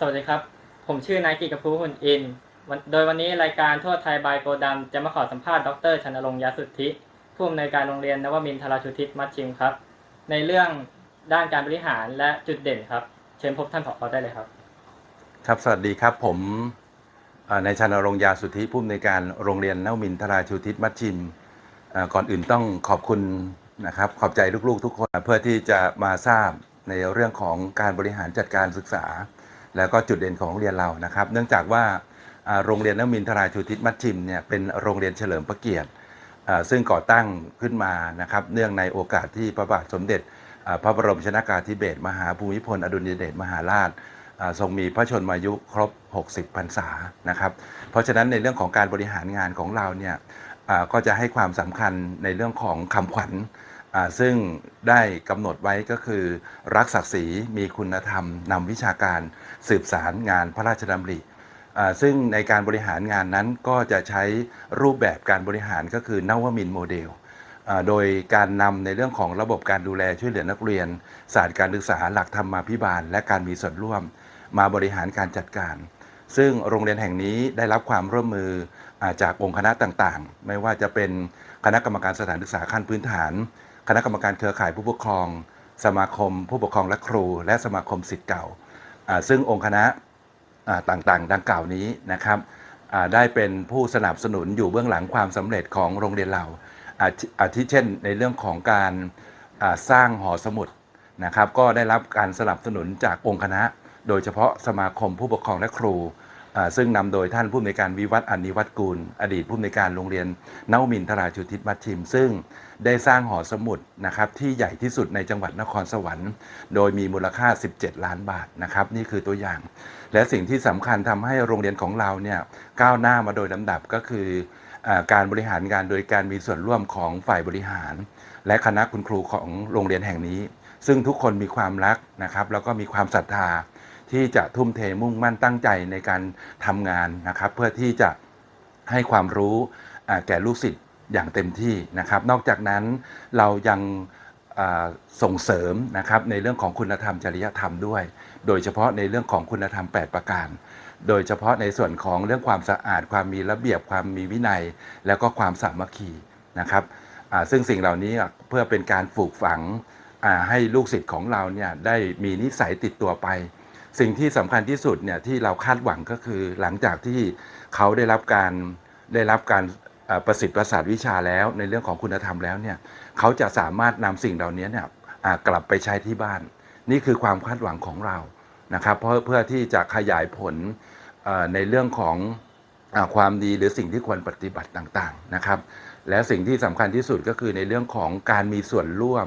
สวัสดีครับ ผมชื่อนายกิตกภูหุ่นอิน โดยวันนี้รายการทั่วไทยบายโกดัมจะมาขอสัมภาษณ์ดรชนรงค์ยาสุทธิ ผู้อำนวยการโรงเรียนนวมินทราชุทิศมัชชิมครับ ในเรื่องด้านการบริหารและจุดเด่นครับ เชิญพบท่านผอได้เลยครับ ครับสวัสดีครับผมนายชนรงค์ยาสุทธิผู้อำนวยการโรงเรียนนวมินทราชูทิศมัชชิมก่อนอื่นต้องขอบคุณนะครับขอบใจลูกๆ ทุกคนเพื่อที่จะมาทราบในเรื่องของการบริหารจัดการศึกษา แล้วก็จุดเด่นของโรงเรียนเรานะครับ เนื่องจากว่าโรงเรียนนมินทราชูทิศมัชชิมเนี่ยเป็นโรงเรียนเฉลิมพระเกียรติซึ่งก่อตั้งขึ้นมานะครับเนื่องในโอกาสที่พระบาทสมเด็จพระบรมชนากาธิเบศรมหาภูมิพลอดุลยเดชมหาราชทรงมีพระชนมายุครบ 60 พรรษานะครับ เพราะฉะนั้นในเรื่องของการบริหารงานของเราเนี่ยก็จะให้ความสำคัญในเรื่องของคำขวัญ ซึ่งได้กำหนดไว้ก็คือ รักศักดิ์ศรีมีคุณธรรมนำวิชาการสืบสารงานพระราชดำริซึ่งในการบริหารงานนั้นก็จะใช้รูปแบบการบริหารก็คือนวมินโมเดลโดยการนำในเรื่องของระบบการดูแลช่วยเหลือนักเรียน ศาสตร์การศึกษาหลักธรรมาภิบาล และการมีส่วนร่วม มาบริหารการจัดการ ซึ่งโรงเรียนแห่งนี้ได้รับความร่วมมือจากองค์คณะต่างๆ ไม่ว่าจะเป็นคณะกรรมการสถานศึกษาขั้นพื้นฐาน คณะกรรมการเครือข่ายผู้ปกครอง สมาคม ผู้ปกครองและครู และสมาคมสิทธิ์เก่า ซึ่งองค์คณะต่างๆ ดังกล่าวนี้นะครับได้เป็นผู้สนับสนุนอยู่เบื้องหลังความสำเร็จของโรงเรียนเราอาทิเช่น ในเรื่องของการสร้างหอสมุดนะครับ ก็ได้รับการสนับสนุนจากองค์คณะ โดยเฉพาะสมาคมผู้ปกครองและครู ซึ่งนำโดยท่านผู้อำนวยการวิวัฒน์อนิวัตกูล อดีตผู้อำนวยการโรงเรียนนวมินทราชุทิศมัชชิม ซึ่งได้สร้างหอสมุดนะครับที่ใหญ่ที่สุดในจังหวัดนครสวรรค์ โดยมีมูลค่า 17 ล้านบาทนะครับนี่คือตัวอย่าง และสิ่งที่สำคัญทำให้โรงเรียนของเราเนี่ยก้าวหน้ามาโดยลำดับก็คืออการบริหารงานโดยการมีส่วนร่วมของฝ่ายบริหาร และคณะคุณครูของโรงเรียนแห่งนี้ ซึ่งทุกคนมีความรักนะครับแล้วก็มีความศรัทธา ที่จะทุ่มเทมุ่งมั่นตั้งใจในการทำงานนะครับ เพื่อที่จะให้ความรู้แก่ลูกศิษย์อย่างเต็มที่นะครับ นอกจากนั้นเรายังส่งเสริมนะครับในเรื่องของคุณธรรมจริยธรรมด้วย โดยเฉพาะในเรื่องของคุณธรรม 8 ประการ โดยเฉพาะในส่วนของเรื่องความสะอาด ความมีระเบียบความมีวินัย แล้วก็ความสามัคคีนะครับซึ่งสิ่งเหล่านี้เพื่อเป็นการปลูกฝังให้ลูกศิษย์ของเราเนี่ยได้มีนิสัยติดตัวไป สิ่งที่สำคัญที่สุดเนี่ยที่เราคาดหวังก็คือ หลังจากที่เขาได้รับการได้รับการประสิทธิ์ประสาทวิชาแล้วในเรื่องของคุณธรรมแล้วเนี่ยเขาจะสามารถนำสิ่งเหล่านี้เนี่ยกลับไปใช้ที่บ้าน นี่คือความคาดหวังของเรานะครับเพราะเพื่อที่จะขยายผลในเรื่องของอความดีหรือสิ่งที่ควรปฏิบัติต่างๆนะครับ และสิ่งที่สำคัญที่สุดก็คือในเรื่องของการมีส่วนร่วม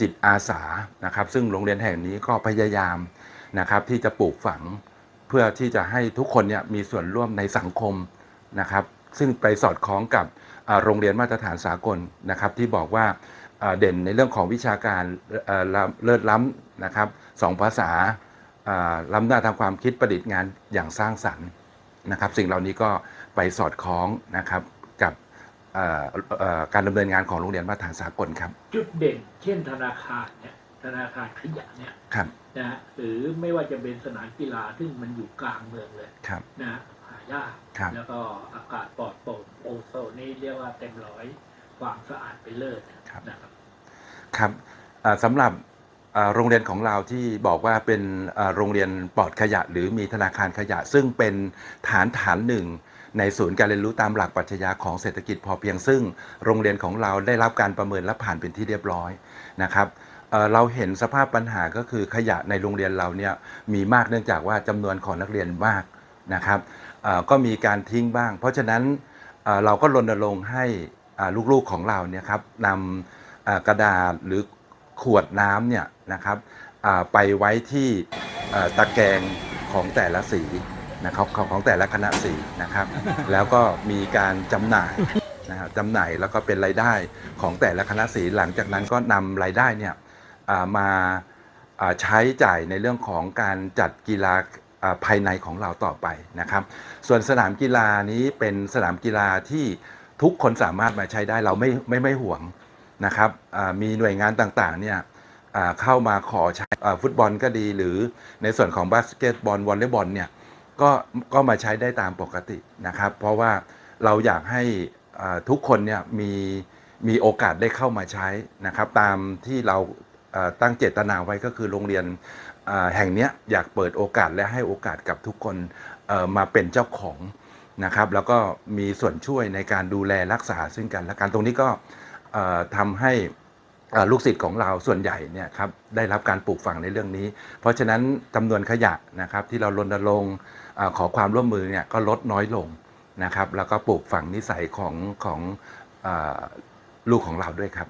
จิตอาสานะครับ ซึ่งโรงเรียนแห่งนี้ก็พยายาม นะครับที่จะปลูกฝังเพื่อที่จะให้ทุกคนเนี่ยมีส่วนร่วมในสังคมนะครับ ซึ่งไปสอดคล้องกับโรงเรียนมาตรฐานสากลนะครับ ที่บอกว่าเด่นในเรื่องของวิชาการเอ่อล้ำเลิศล้ำนะครับสองภาษาล้ำหน้าทางความคิดประดิษฐ์งานอย่างสร้างสรรค์นะครับ สิ่งเหล่านี้ก็ไปสอดคล้องนะครับกับการดำเนินงานของโรงเรียนมาตรฐานสากลครับ จุดเด่นเช่นธนาคารเนี่ย ธนาคารขยะเนี่ยครับนะฮะหรือไม่ว่าจะเป็นสนามกีฬาซึ่งมันอยู่กลางเมืองเลยครับนะฮะหายากครับแล้วก็อากาศปลอดโปร่งโอโซนนี่เรียกว่าเต็มร้อยความสะอาดเป็นเลิศนะครับครับอ่าสำหรับอ่าโรงเรียนของเราที่บอกว่าเป็นอ่าโรงเรียนปลอดขยะ หรือมีธนาคารขยะ ซึ่งเป็นฐานฐานหนึ่ง ในศูนย์การเรียนรู้ตามหลักปรัชญาของเศรษฐกิจพอเพียงซึ่ง โรงเรียนของเราได้รับการประเมินและผ่านเป็นที่เรียบร้อยนะครับ เราเห็นสภาพปัญหาก็คือขยะในโรงเรียนเราเนี่ยมีมากเนื่องจากว่าจำนวนของนักเรียนมากนะครับก็มีการทิ้งบ้าง เพราะฉะนั้นเราก็รณรงค์ให้ลูกๆของเราเนี่ยครับนำกระดาษหรือขวดน้ำเนี่ยนะครับไปไว้ที่ตะแกรงของแต่ละสีนะครับของแต่ละคณะสีนะครับ แล้วก็มีการจำหน่ายนะครับจำหน่ายแล้วก็เป็นรายได้ของแต่ละคณะสีหลังจากนั้นก็นำรายได้เนี่ย มาอ่าใช้จ่ายในเรื่องของการจัดกีฬาภายในของเราต่อไปนะครับ ส่วนสนามกีฬานี้เป็นสนามกีฬาที่ทุกคนสามารถมาใช้ได้เราไม่ไม่ไม่ห่วงนะครับมีหน่วยงานต่างๆเนี่ยเข้ามาขอใช้ฟุตบอลก็ดี หรือในส่วนของบาสเกตบอลวอลเลย์บอลเนี่ยก็ก็มาใช้ได้ตามปกตินะครับ เพราะว่าเราอยากให้ทุกคนเนี่ยมีมีโอกาสได้เข้ามาใช้นะครับ ตามที่เรา ตั้งเจตนาไว้ก็คือโรงเรียนแห่งนี้อยากเปิดโอกาสและให้โอกาสกับทุกคนมาเป็นเจ้าของนะครับแล้วก็มีส่วนช่วยในการดูแลรักษาซึ่งกันและกันตรงนี้ก็ทำให้ลูกศิษย์ของเราส่วนใหญ่เนี่ยครับได้รับการปลูกฝังในเรื่องนี้ เพราะฉะนั้นจำนวนขยะนะครับที่เรารณรงค์ขอความร่วมมือเนี่ยก็ลดน้อยลงนะครับแล้วก็ปลูกฝังนิสัยของของอลูกของเราด้วยครับ